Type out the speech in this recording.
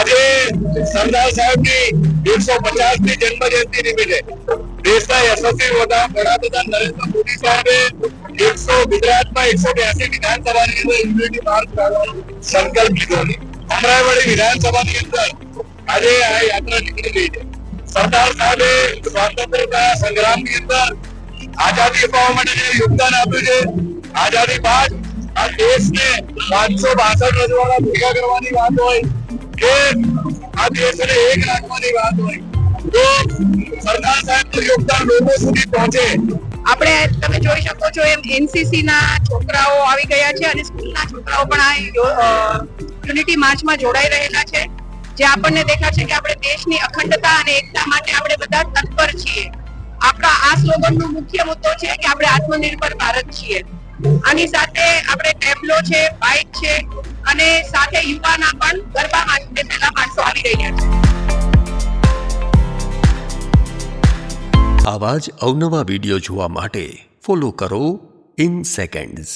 સરદાર સાહેબની એકસો પચાસમી જન્મ જયંતિ નિમિત્તે દેશના યશસ્વી વડા વડાપ્રધાન નરેન્દ્ર મોદી સાહેબે એકસો ગુજરાતમાં એકસો બ્યાસી વિધાનસભાની અંદર ઇમ્યુનિટી માર્ચ સંકલ્પ લીધો છે. અમરાઈવાડી વિધાનસભાની અંદર આજે આ યાત્રા નીકળી છે. સરદાર સાહેબે સ્વાતંત્રતા સંગ્રામની અંદર આઝાદી અપાવવા માટે જે યોગદાન આપ્યું છે, આઝાદી બાદ આ દેશને પાંચસો બાસઠ રજવાડા ભેગા કરવાની વાત હોય કે આ દેશને એક રાખવાની વાત હોય તો સરદાર સાહેબનું યોગદાન લોકો સુધી પહોંચે. આપણે તમે જોઈ શકો છો એમ એનસીસી ના છોકરાઓ આવી ગયા છે અને સ્કૂલના છોકરાઓ પણ આ યુનિટી માર્ચમાં જોડાઈ રહેલા છે. જે આપણને દેખાય છે કે આપણે દેશની અખંડતા અને એકતા માટે આપણે બધા તત્પર છીએ. આપણા આ સ્લોગનનો મુખ્ય મુદ્દો છે કે આપણે આત્મનિર્ભર ભારત છીએ. આની સાથે આપણે ટેબ્લો છે, બાઇક છે અને સાથે યુવાના પણ આવા જ અવનવા વીડિયો જોવા માટે ફોલો કરો ઇન સેકન્ડ્સ